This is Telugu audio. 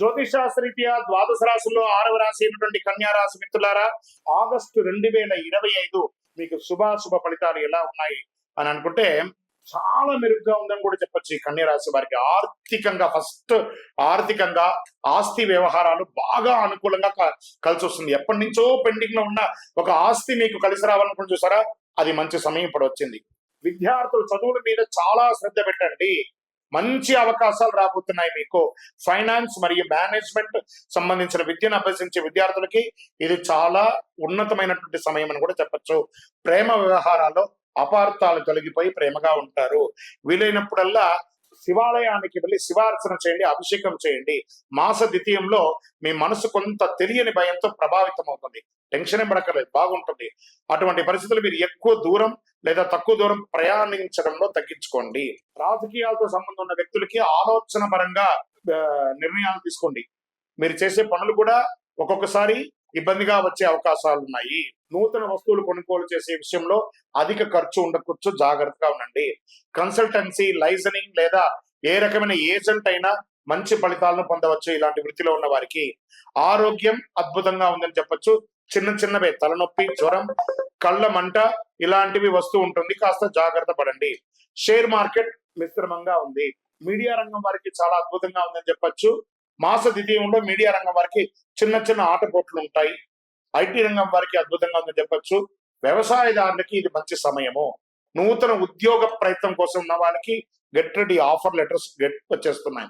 జ్యోతిషాస్త్రీత్యా ద్వాదశ రాశుల్లో ఆరవ రాశి అయినటువంటి కన్యారాశి మిత్రులారా ఆగస్టు రెండు వేల ఇరవై ఐదు మీకు శుభాశుభ ఫలితాలు ఎలా ఉన్నాయి అని అనుకుంటే చాలా మెరుగ్గా ఉందని కూడా చెప్పొచ్చు ఈ కన్యరాశి వారికి. ఆర్థికంగా ఫస్ట్ ఆర్థికంగా ఆస్తి వ్యవహారాలు బాగా అనుకూలంగా క- కలిసి వస్తుంది. ఎప్పటి నుంచో పెండింగ్లో ఉన్న ఒక ఆస్తి మీకు కలిసి రావాలనుకుని చూసారా అది మంచి సమయం ఇప్పుడు వచ్చింది. విద్యార్థులు చదువుల మీద చాలా శ్రద్ధ పెట్టండి. మంచి అవకాశాలు రాబోతున్నాయి మీకు. ఫైనాన్స్ మరియు మేనేజ్మెంట్ సంబంధించిన విద్యను అభ్యసించే విద్యార్థులకి ఇది చాలా ఉన్నతమైనటువంటి సమయం అని కూడా చెప్పొచ్చు. ప్రేమ వ్యవహారాల్లో అపార్థాలు తొలగిపోయి ప్రేమగా ఉంటారు. వీలైనప్పుడల్లా శివాలయానికి వెళ్ళి శివార్చన చేయండి అభిషేకం చేయండి. మాస ద్వితీయంలో మీ మనసు కొంత తెలియని భయంతో ప్రభావితం అవుతుంది టెన్షన్ పడకలేదు బాగుంటుంది. అటువంటి పరిస్థితులు మీరు ఎక్కువ దూరం లేదా తక్కువ దూరం ప్రయాణించడంలో తగ్గించుకోండి. రాజకీయాలతో సంబంధం ఉన్న వ్యక్తులకి ఆలోచన పరంగా నిర్ణయాలు తీసుకోండి. మీరు చేసే పనులు కూడా ఒక్కొక్కసారి ఇబ్బందిగా వచ్చే అవకాశాలు ఉన్నాయి. నూతన వస్తువులు కొనుగోలు చేసే విషయంలో అధిక ఖర్చు ఉండకొచ్చు జాగ్రత్తగా ఉండండి. కన్సల్టెన్సీ లైజనింగ్ లేదా ఏ రకమైన ఏజెంట్ అయినా మంచి ఫలితాలను పొందవచ్చు ఇలాంటి వృత్తిలో ఉన్న వారికి. ఆరోగ్యం అద్భుతంగా ఉందని చెప్పొచ్చు. చిన్న చిన్నవే తలనొప్పి జ్వరం కళ్ళ మంట ఇలాంటివి వస్తూ ఉంటుంది. కాస్త జాగ్రత్త పడండి. షేర్ మార్కెట్ మిశ్రమంగా ఉంది. మీడియా రంగం వారికి చాలా అద్భుతంగా ఉందని చెప్పొచ్చు. మాస ద్వితీయంలో మీడియా రంగం వారికి చిన్న చిన్న ఆటపోట్లు ఉంటాయి. ఐటీ రంగం వారికి అద్భుతంగా ఉందని చెప్పొచ్చు. వ్యవసాయదారులకి ఇది మంచి సమయము. నూతన ఉద్యోగ ప్రయత్నం కోసం ఉన్న వాళ్ళకి get ready offer letters get వచ్చేస్తున్నాయి.